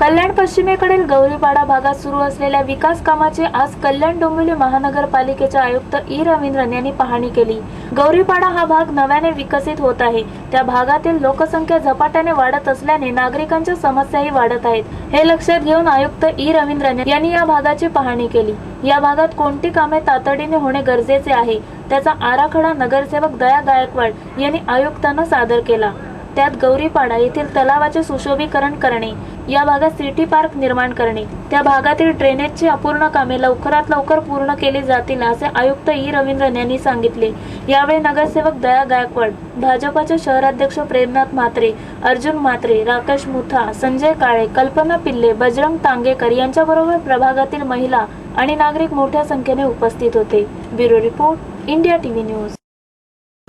कल्याण पश्चिमेकडील गौरीपाडा भागात सुरू असलेल्या विकास कामाचे आज कल्याण डोंबिवली महानगरपालिकेचे आयुक्त ई रवींद्रन यांनी पाहणी केली. गौरीपाडा हा भाग नव्याने विकसित होत आहे. त्या भागातील लोकसंख्या झपाट्याने वाढत असल्याने नागरिकांच्या समस्याही वाढत आहेत. हे लक्षात घेऊन आयुक्त ई रवींद्रन यांनी या भागाची पाहणी केली. या भागात कोणती कामे तातडीने होणे गरजेचे आहे? त्याचा आराखडा नगरसेवक दया गायकवाड यांनी आयुक्तांना सादर केला. त्यात गौरीपाडा येथील तलावाचे सुशोभीकरण करणे या भागात सिटी पार्क निर्माण करणे. त्या भागातील ड्रेनेजची अपूर्ण कामे लवकरात लवकर पूर्ण केली जातील असे आयुक्त ई. रवींद्रन यांनी सांगितले. यावेळी नगरसेवक दया गायकवाड भाजपाचे शहराध्यक्ष प्रेमनाथ म्हात्रे अर्जुन म्हात्रे राकेश मुथा संजय काळे कल्पना पिल्ले बजरंग तांगेकर यांच्याबरोबर प्रभागातील महिला आणि नागरिक मोठ्या संख्येने उपस्थित होते. Bureau report India TV news.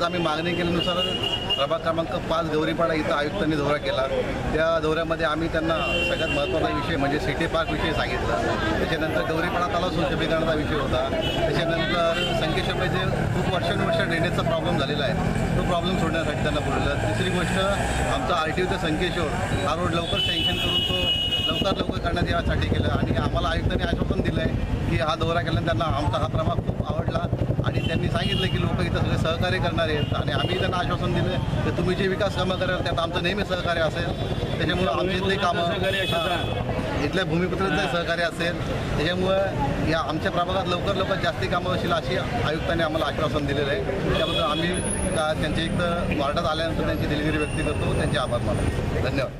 आम्ही मागणी केल्यानुसार प्रभाग क्रमांक पाच गौरीपाडा इथं आयुक्तांनी दौरा केला. त्या दौऱ्यामध्ये आम्ही त्यांना सगळ्यात महत्त्वाचा विषय म्हणजे सिटी पार्क विषय सांगितला. त्याच्यानंतर गौरीपाडा तलाव सुशोभीकरणाचा विषय होता. त्याच्यानंतर संकेश्वरमध्ये खूप वर्षानुवर्ष ड्रेनेजचा प्रॉब्लेम झालेला आहे तो प्रॉब्लेम सोडण्यासाठी त्यांना बोलवलं. तिसरी गोष्ट आमचा आर टी ओचा संकेश्वर हा रोड लवकर सँक्शन करून तो लवकरात लवकर करण्यात यासाठी केलं. आणि आम्हाला आयुक्तांनी आश्वासन दिलं आहे की हा दौरा केल्यानंतर त्यांना आमचा हा प्रभाग खूप आवडला. आणि त्यांनी सांगितलं की लोक इथं सगळे सहकार्य करणार आहेत. आणि आम्ही त्यांना आश्वासन दिलं की तुम्ही जे विकास कामं कराल त्यात आमचं नेहमी सहकार्य असेल. त्याच्यामुळं आमची इथली कामं इथल्या भूमिपुत्रांचं सहकार्य असेल. त्याच्यामुळं या आमच्या प्रभागात लवकर लवकर जास्ती कामं होतील अशी आयुक्तांनी आम्हाला आश्वासन दिलेलं आहे. त्याबद्दल आम्ही का- त्यांच्या इथं वार्डात आल्यानंतर त्यांची दिलगिरी व्यक्त करतो. त्यांचे आभार मानतो. धन्यवाद.